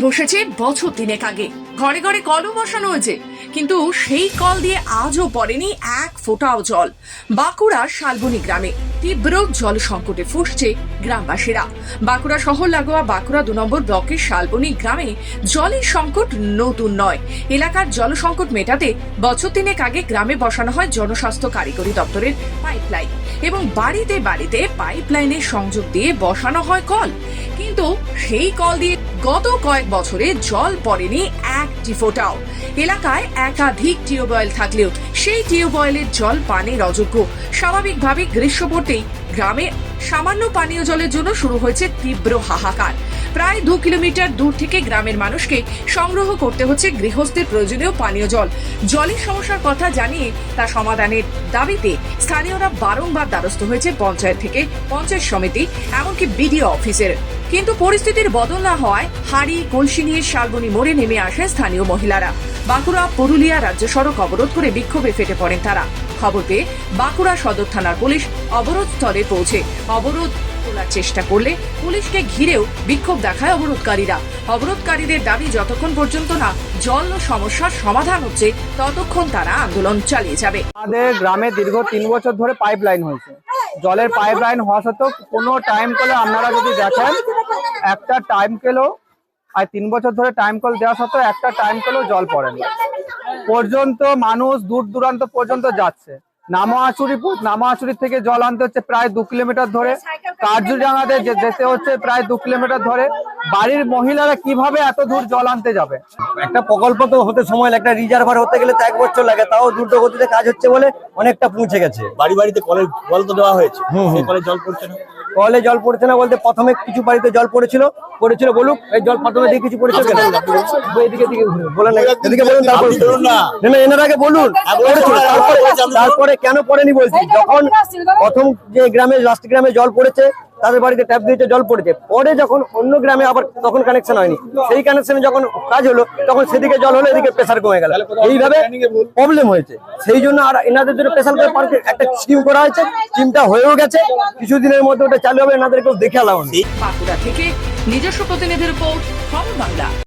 বসেছে বছর তিনেক আগে। ঘরে ঘরে কলও বসানো হয়েছে। কিন্তু সেই কল দিয়ে আজও পড়েনি এক ফোঁটাও জল। বাঁকুড়ার শালবনী গ্রামে তীব্র জল সংকটে ফুসছে গ্রামবাসীরা। বাঁকুড়া শহর লাগোয়া বাঁকুড়া দু নম্বর ব্লকের শালবনী গ্রামে জলের সংকট নতুন নয়। এলাকার জল সংকট মেটাতে বছর তিনেক আগে গ্রামে বসানো হয় জনস্বাস্থ্য কারিগরি দপ্তরের পাইপলাইন। এবং বাড়িতে বাড়িতে পাইপলাইনের সংযোগ দিয়ে বসানো হয় কল। কিন্তু সেই কল দিয়ে গত কয়েক বছরে জল পড়েনি একটি ফোঁটাও। এলাকায় একাধিক টিউবওয়েল থাকলেও সেই টিউবওয়েলের জল পানের অযোগ্য। স্বাভাবিকভাবে গ্রীষ্ম পড়তেই গ্রামে সামান্য পানীয় জলের জন্য শুরু হয়েছে তীব্র হাহাকার। প্রায় দু কিলোমিটার দূর থেকে গ্রামের মানুষকে সংগ্রহ করতে হচ্ছে গৃহস্থের প্রয়োজনীয় পানীয় জল। জলের সমস্যার কথা জানিয়ে তা সমাধানের দাবিতে স্থানীয়রা বারংবার দ্বারস্থ হয়েছে পঞ্চায়েত থেকে পঞ্চায়েত সমিতি, এমনকি বিডিও অফিসের। কিন্তু পরিস্থিতির বদল না হওয়ায় হাড়ি, কলসি নিয়ে শালবনী মোড়ে নেমে আসে স্থানীয় মহিলারা। বাঁকুড়া, পুরুলিয়া রাজ্য সড়ক অবরোধ করে বিক্ষোভে ফেটে পড়েন তারা। খবর পেয়ে বাঁকুড়া সদর থানার পুলিশ অবরোধ স্থলে পৌঁছে। অবরোধ তোলার চেষ্টা করলে পুলিশকে ঘিরেও বিক্ষোভ দেখায় অবরোধকারীরা। অবরোধকারীদের দাবি, যতক্ষণ পর্যন্ত না জল সমস্যার সমাধান হচ্ছে, ততক্ষণ তারা আন্দোলন চালিয়ে যাবে। আমাদের গ্রামে দীর্ঘ তিন বছর ধরে পাইপ লাইন হয়েছে। জলের পাইপ লাইন হওয়া সত্ত্বেও কোনো টাইম কলে আপনারা যদি দেখেন, একটা টাইম কেলেও আর তিন বছর ধরে টাইম কল দেওয়া সত্ত্বেও একটা টাইম কলেও জল পড়েনি। পর্যন্ত মানুষ দূর দূরান্ত পর্যন্ত যাচ্ছে। নামাচুরি নামাচুরি থেকে জল আনতে হচ্ছে প্রায় দু কিলোমিটার ধরে। কার্যজাঙ্গাতে যে- যেতে হচ্ছে প্রায় দু কিলোমিটার ধরে। বাড়ির মহিলারা কীভাবে এত দূর জল আনতে যাবে? একটা প্রকল্প তো হতে সময় একটা রিজার্ভার হতে গেলে তো এক বছর লাগে তাও দ্রুত গতিতে কাজ হচ্ছে বলে অনেকটা পৌঁছে গেছে। বাড়ি বাড়িতে কলের জল তো দেওয়া হয়েছে। কলে জল পড়ছে না। কলে জল পড়ছে না বলতে প্রথমে কিছু বাড়িতে জল পড়েছিল পড়েছিল বলুক এই জল প্রথমে দিয়ে কিছু পড়েছিল এদিকে বলেন। এদিকে বলুন তারপর না। না, না, এনার আগে বলুন তারপরে- তারপরে কেন পড়েনি বলছি? যখন প্রথম যে গ্রামে লাস্ট গ্রামে জল পড়েছে তাদের বাড়িতে ট্যাপ দিয়েছে জল পড়েছে। পরে যখন অন্য গ্রামে আবার তখন কানেকশন হয়নি। সেই কানেকশনে যখন কাজ হলো তখন সেদিকে জল হলো এদিকে প্রেশার কমে গেল। এইভাবে প্রবলেম হয়েছে। সেই জন্য আর এনাদের জন্য স্পেশাল করে পার্কে একটা স্কিম করা হয়েছে। স্কিমটা হয়েও গেছে। কিছুদিনের মধ্যে ওটা চালু হবে এনাদেরকেও দেখে আলাম থেকে নিজস্ব প্রতিনিধি রিপোর্ট বাংলা।